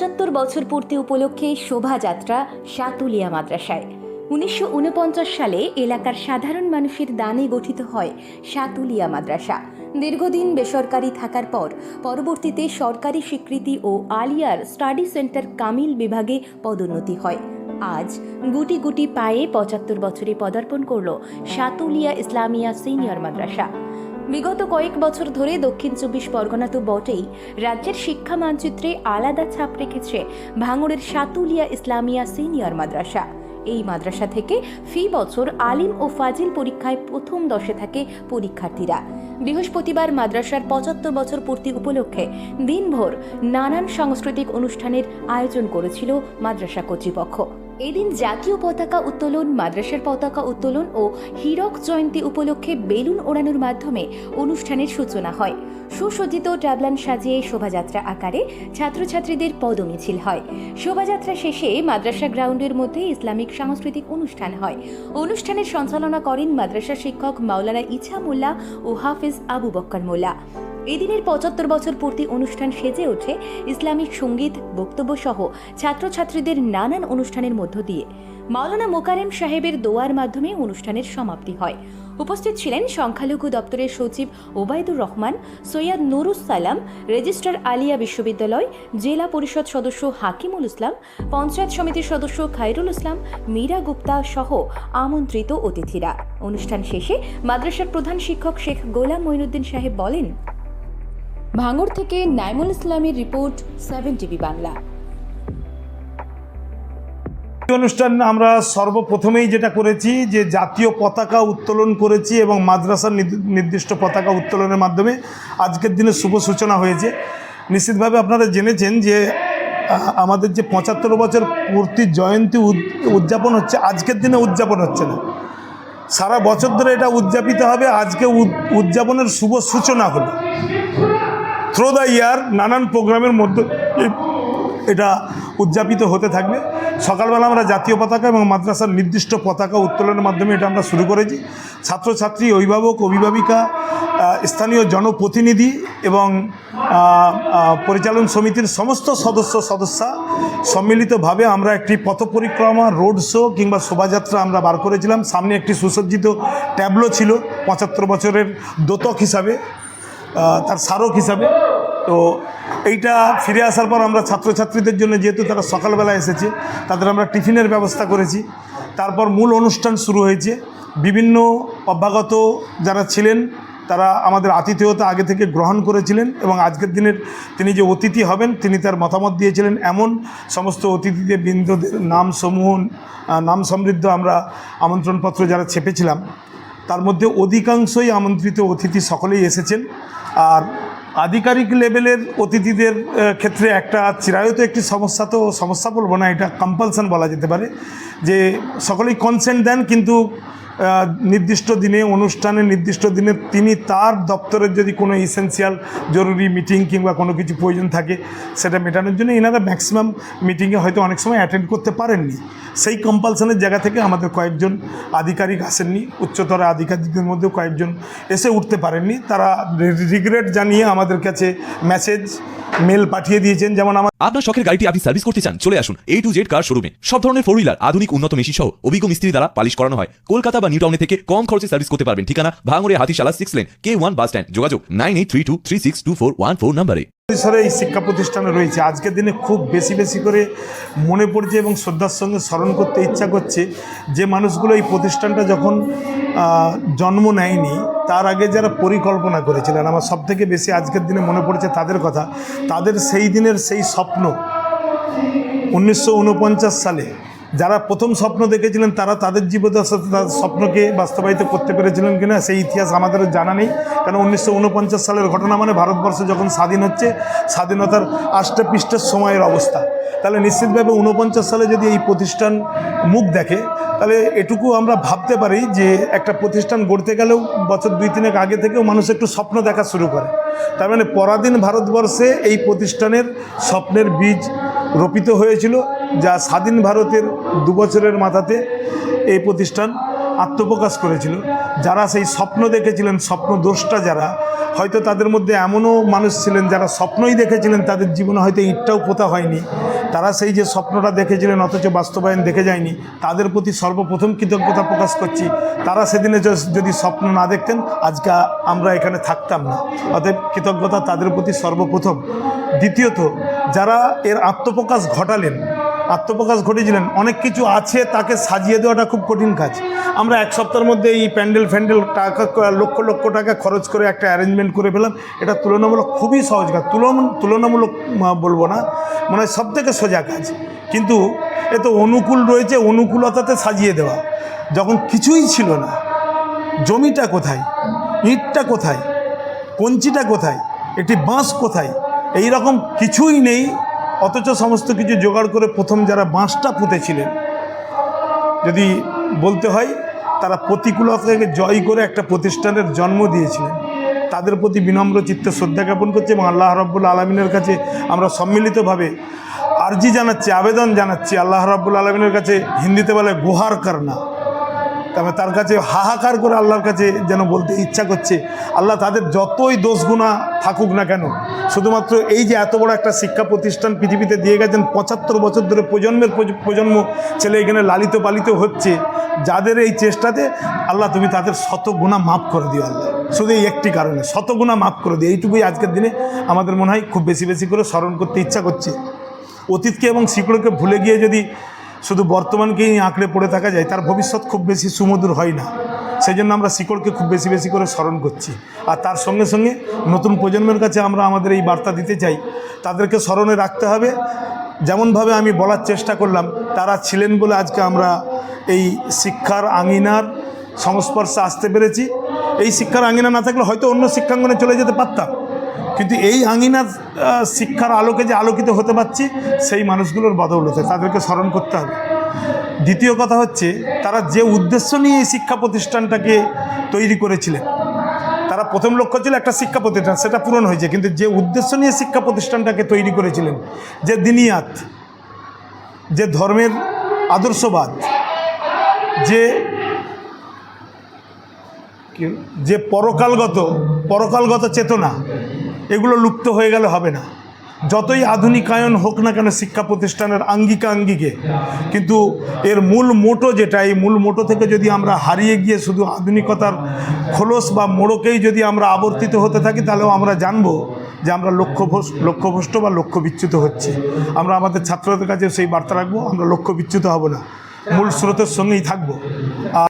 পঁচাত্তর বছর পূর্তি উপলক্ষে শোভাযাত্রা সাতুলিয়া মাদ্রাসায়। উনিশশো ঊনপঞ্চাশ সালে এলাকার সাধারণ মানুষের দানে গঠিত হয় সাতুলিয়া মাদ্রাসা। দীর্ঘদিন বেসরকারি থাকার পর পরবর্তীতে সরকারি স্বীকৃতি ও আলিয়ার স্টাডি সেন্টার কামিল বিভাগে পদোন্নতি হয়। আজ গুটি গুটি পায়ে পঁচাত্তর বছরে পদার্পণ করল সাতুলিয়া ইসলামিয়া সিনিয়র মাদ্রাসা। বিগত কয়েক বছর ধরে দক্ষিণ চব্বিশ পরগনা তো বটেই। রাজ্যের শিক্ষা মানচিত্রে আলাদা ছাপ রেখেছে ভাঙড়ের সাতুলিয়া ইসলামিয়া সিনিয়র মাদ্রাসা। এই মাদ্রাসা থেকে ফি বছর আলিম ও ফাজিল পরীক্ষায় প্রথম দশে থাকে পরীক্ষার্থীরা। বৃহস্পতিবার মাদ্রাসার পঁচাত্তর বছর পূর্তি উপলক্ষে দিনভর নানান সাংস্কৃতিক অনুষ্ঠানের আয়োজন করেছিল মাদ্রাসা কর্তৃপক্ষ। এদিন জাতীয় পতাকা উত্তোলন, মাদ্রাসার পতাকা উত্তোলন ও হীরক জয়ন্তী উপলক্ষে বেলুন ওড়ানোর মাধ্যমে অনুষ্ঠানের সূচনা হয়। সুসজ্জিত ট্যাবলান সাজিয়ে শোভাযাত্রা আকারে ছাত্রছাত্রীদের পদমিছিল হয়। শোভাযাত্রা শেষে মাদ্রাসা গ্রাউন্ডের মধ্যে ইসলামিক সাংস্কৃতিক অনুষ্ঠান হয়। অনুষ্ঠানের সঞ্চালনা করেন মাদ্রাসা শিক্ষক মাওলানা ইছা মোল্লা ও হাফিজ আবু বক্কর মোল্লা। এদিনের পঁচাত্তর বছর পূর্তি অনুষ্ঠান সেজে ওঠে ইসলামিক সংগীত, বক্তব্য সহ ছাত্রছাত্রীদের নানান অনুষ্ঠানের মধ্য দিয়ে। মাওলানা মোকারেম সাহেবের দোয়ার মাধ্যমে অনুষ্ঠানের সমাপ্তি হয়। উপস্থিত ছিলেন সংখ্যালঘু দপ্তরের সচিব ওবায়দুর রহমান, সৈয়দ নুরুস সালাম, রেজিস্ট্রার আলিয়া বিশ্ববিদ্যালয়, জেলা পরিষদ সদস্য হাকিমুল ইসলাম, পঞ্চায়েত সমিতির সদস্য খায়রুল ইসলাম, মীরা গুপ্তা সহ আমন্ত্রিত অতিথিরা। অনুষ্ঠান শেষে মাদ্রাসার প্রধান শিক্ষক শেখ গোলাম মঈনুদ্দিন সাহেব বলেন ভাঙড় থেকে নাইমুল ইসলামের রিপোর্ট সেভেন টিভি বাংলা। অনুষ্ঠান আমরা সর্বপ্রথমেই যেটা করেছি, যে জাতীয় পতাকা উত্তোলন করেছি এবং মাদ্রাসার নির্দিষ্ট পতাকা উত্তোলনের মাধ্যমে আজকের দিনে শুভ সূচনা হয়েছে। নিশ্চিতভাবে আপনারা জেনেছেন যে আমাদের যে পঁচাত্তর বছর পূর্তি জয়ন্তী উদ- উদযাপন হচ্ছে, আজকের দিনে উদযাপন হচ্ছে না। সারা বছর ধরে এটা উদযাপিত হবে, আজকে উদ- উদযাপনের শুভ সূচনা হলো। থ্রো দ্য ইয়ার নানান প্রোগ্রামের মধ্যে এটা উদযাপিত হতে থাকবে। সকালবেলা আমরা জাতীয় পতাকা এবং মাদ্রাসার নির্দিষ্ট পতাকা উত্তোলনের মাধ্যমে এটা আমরা শুরু করেছি। ছাত্রছাত্রী, অভিভাবক, অভিভাবিকা স্থানীয় জনপ্রতিনিধি এবং পরিচালন সমিতির সমস্ত সদস্য, সদস্যা সম্মিলিতভাবে আমরা একটি পথ পরিক্রমা রোড শো কিংবা শোভাযাত্রা আমরা বার করেছিলাম। সামনে একটি সুসজ্জিত ট্যাবলো ছিল, পঁচাত্তর বছরের দোতক হিসাবে। তার স্মারক হিসাবে। তো এইটা ফিরে আসার পর আমরা ছাত্রছাত্রীদের জন্য যেহেতু তারা সকালবেলা এসেছে, তাদের আমরা টিফিনের ব্যবস্থা করেছি। তারপর মূল অনুষ্ঠান শুরু হয়েছে। বিভিন্ন অভ্যাগত যারা ছিলেন, তারা আমাদের আতিথেয়তা আগে থেকে গ্রহণ করেছিলেন এবং আজকের দিনের তিনি যে অতিথি হবেন, তিনি তার মতামত দিয়েছিলেন। এমন সমস্ত অতিথিদের বৃন্দদের নাম সমূহ নাম সমৃদ্ধ আমরা আমন্ত্রণপত্র যারা ছেপেছিলাম, তার মধ্যে অধিকাংশই আমন্ত্রিত অতিথি সকলেই এসেছেন। আর আধিকারিক লেভেলের অতিথিদের ক্ষেত্রে একটা চিরায়ত একটি সমস্যা তো, সমস্যা বলব না, এটা কম্পালসান বলা যেতে পারে, যে সকলেই কনসেন্ট দেন, কিন্তু নির্দিষ্ট দিনে অনুষ্ঠানে নির্দিষ্ট দিনে তিনি তার দপ্তরের যদি কোনো ইসেন্সিয়াল জরুরি মিটিং কিংবা কোনো কিছু প্রয়োজন থাকে, সেটা মেটানোর জন্য এনারা ম্যাক্সিমাম মিটিংয়ে হয়তো অনেক সময় অ্যাটেন্ড করতে পারেননি। সেই কম্পালশনের জায়গা থেকে আমাদের কয়েকজন আধিকারিক আসেননি, উচ্চতর আধিকারিকদের মধ্যেও কয়েকজন এসে উঠতে পারেননি। তারা রিগ্রেট জানিয়ে আমাদের কাছে মেসেজ মেল পাঠিয়ে দিয়েছেন। যেমন আমার আপনার শখের গাড়িটি আপনি সার্ভিস করতে চান, চলে আসুন। এ টু জেড কার শোরুমে সব ধরনের ফোর হুইলার আধুনিক উন্নত মেশিন সহ অভিজ্ঞ মিস্ত্রি দ্বারা পালিশ করানো হয়। কলকাতা নিউ টাউনে থেকে কম খরচে সার্ভিস করতে পারবেন। ঠিকানা, ভাঙড়ে Hatishala six lane K one bus stand যোগাযোগ nine eight three two three six two four one four নাম্বারে এই শিক্ষা প্রতিষ্ঠানে রয়েছে। আজকের দিনে খুব বেশি বেশি করে মনে পড়ছে এবং শ্রদ্ধার সঙ্গে স্মরণ করতে ইচ্ছা করছে যে মানুষগুলো এই প্রতিষ্ঠানটা যখন জন্ম নেয়নি, তার আগে যারা পরিকল্পনা করেছিলেন, আমার সব থেকে বেশি আজকের দিনে মনে পড়ছে তাদের কথা, তাদের সেই দিনের সেই স্বপ্ন উনিশশো ঊনপঞ্চাশ সালে যারা প্রথম স্বপ্ন দেখেছিলেন, তারা তাদের জীবদশাতে তাদের স্বপ্নকে বাস্তবায়িত করতে পেরেছিলেন কিনা, সেই ইতিহাস আমাদের জানা নেই। কারণ উনিশশো ঊনপঞ্চাশ সালের ঘটনা মানে ভারতবর্ষ যখন স্বাধীন হচ্ছে, স্বাধীনতার আষ্টে পৃষ্ঠের সময়ের অবস্থা। তাহলে নিশ্চিতভাবে উনপঞ্চাশ সালে যদি এই প্রতিষ্ঠান মুখ দেখে, তাহলে এটুকু আমরা ভাবতে পারি যে একটা প্রতিষ্ঠান গড়তে গেলেও বছর দুই তিনেক আগে থেকেও মানুষ একটু স্বপ্ন দেখা শুরু করে। তার মানে পরাধীন ভারতবর্ষে এই প্রতিষ্ঠানের স্বপ্নের বীজ রোপিত হয়েছিল, যা স্বাধীন ভারতের দু বছরের মাথাতে এই প্রতিষ্ঠান আত্মপ্রকাশ করেছিল। যারা সেই স্বপ্ন দেখেছিলেন, স্বপ্ন দোষটা যারা, হয়তো তাদের মধ্যে এমনও মানুষ ছিলেন যারা স্বপ্নই দেখেছিলেন, তাদের জীবনে হয়তো ইটটাও পোতা হয়নি। তারা সেই যে স্বপ্নটা দেখেছিলেন, অথচ বাস্তবায়ন দেখে যায়নি, তাদের প্রতি সর্বপ্রথম কৃতজ্ঞতা প্রকাশ করছি। তারা সেদিনে যদি স্বপ্ন না দেখতেন, আজকে আমরা এখানে থাকতাম না। অতএব কৃতজ্ঞতা তাদের প্রতি সর্বপ্রথম। দ্বিতীয়ত যারা এর আত্মপ্রকাশ ঘটালেন, আত্মপ্রকাশ ঘটেছিলেন অনেক কিছু আছে তাকে সাজিয়ে দেওয়াটা খুব কঠিন কাজ। আমরা এক সপ্তাহের মধ্যে এই প্যান্ডেল ফ্যান্ডেল টাকা লক্ষ লক্ষ টাকা খরচ করে একটা অ্যারেঞ্জমেন্ট করে ফেলাম এটা তুলনামূলক খুবই সহজ কাজ। তুলন, তুলনামূলক বলব না মানে সব থেকে সোজা কাজ। কিন্তু এ তো অনুকূল রয়েছে, অনুকূলতাতে সাজিয়ে দেওয়া। যখন কিছুই ছিল না, জমিটা কোথায়, ইঁটটা কোথায়, কঞ্চিটা কোথায়, একটি বাঁশ কোথায় এই রকম কিছুই নেই, অথচ সমস্ত কিছু জোগাড় করে প্রথম যারা বাঁশটা পুঁতেছিলেন, যদি বলতে হয়, তারা প্রতিকূলতাকে জয় করে একটা প্রতিষ্ঠানের জন্ম দিয়েছিলেন। তাদের প্রতি বিনম্র চিত্তে শ্রদ্ধা জ্ঞাপন করছে এবং আল্লাহ রব্বুল আলমিনের কাছে আমরা সম্মিলিতভাবে আর্জি জানাচ্ছি, আবেদন জানাচ্ছি, আল্লাহ রব্বুল আলমিনের কাছে হিন্দিতে বলে, গুহার করনা তবে তার কাছে হাহাকার করে আল্লাহর কাছে যেন বলতে ইচ্ছা করছে, আল্লাহ তাদের যতই দোষগুণা থাকুক না কেন, শুধুমাত্র এই যে এত বড় একটা শিক্ষা প্রতিষ্ঠান পৃথিবীতে দিয়ে গেছেন, পঁচাত্তর বছর ধরে প্রজন্মের প্রজন্ম ছেলে এখানে লালিত পালিত হচ্ছে, যাদের এই চেষ্টাতে আল্লাহ তুমি তাদের শত গুণা মাফ করে দিও আল্লাহ। শুধু এই একটি কারণে, শত গুণা মাফ করে দিও। এইটুকুই আজকের দিনে আমাদের মনে হয় খুব বেশি বেশি করে স্মরণ করতে ইচ্ছা করছে। অতীতকে এবং শিকড়কে ভুলে গিয়ে যদি শুধু বর্তমানকেই আঁকড়ে পড়ে থাকা যায়, তার ভবিষ্যৎ খুব বেশি সুমধুর হয় না। সেই জন্য আমরা শিকড়কে খুব বেশি বেশি করে স্মরণ করছি। আর তার সঙ্গে সঙ্গে নতুন প্রজন্মের কাছে আমরা আমাদের এই বার্তা দিতে চাই, তাদেরকে স্মরণে রাখতে হবে। যেমনভাবে আমি বলার চেষ্টা করলাম, তারা ছিলেন বলে আজকে আমরা এই শিক্ষার আঙিনার সংস্পর্শে আসতে পেরেছি। এই শিক্ষার আঙিনা না থাকলে হয়তো অন্য শিক্ষাঙ্গনে চলে যেতে পারতাম। কিন্তু এই আঙিনার শিক্ষার আলোকে যে আলোকিত হতে পারছি, সেই মানুষগুলোর বদৌলতে, তাদেরকে স্মরণ করতে হবে। দ্বিতীয় কথা হচ্ছে, তারা যে উদ্দেশ্য নিয়ে এই শিক্ষা প্রতিষ্ঠানটাকে তৈরি করেছিলেন, তারা প্রথম লক্ষ্য ছিল একটা শিক্ষা প্রতিষ্ঠান, সেটা পূরণ হয়েছে, কিন্তু যে উদ্দেশ্য নিয়ে শিক্ষা প্রতিষ্ঠানটাকে তৈরি করেছিলেন, যে দিনিয়াত, যে ধর্মের আদর্শবাদ, যে যে পরকালগত পরকালগত চেতনা এগুলো লুপ্ত হয়ে গেলে হবে না। যতই আধুনিকায়ন হোক না কেন শিক্ষা প্রতিষ্ঠানের আঙ্গিকা আঙ্গিকে কিন্তু এর মূল মোটো যেটা, এই মূল মোটো থেকে যদি আমরা হারিয়ে গিয়ে শুধু আধুনিকতার খোলস বা মোড়কেই যদি আমরা আবর্তিত হতে থাকি, তাহলেও আমরা জানব যে আমরা লক্ষ্যভ্রষ্ট লক্ষ্যভ্রষ্ট বা লক্ষ্য বিচ্যুত হচ্ছে। আমরা আমাদের ছাত্রদের কাছে সেই বার্তা রাখব, আমরা লক্ষ্য বিচ্যুত হব না। মূল স্রোতের সঙ্গেই থাকব।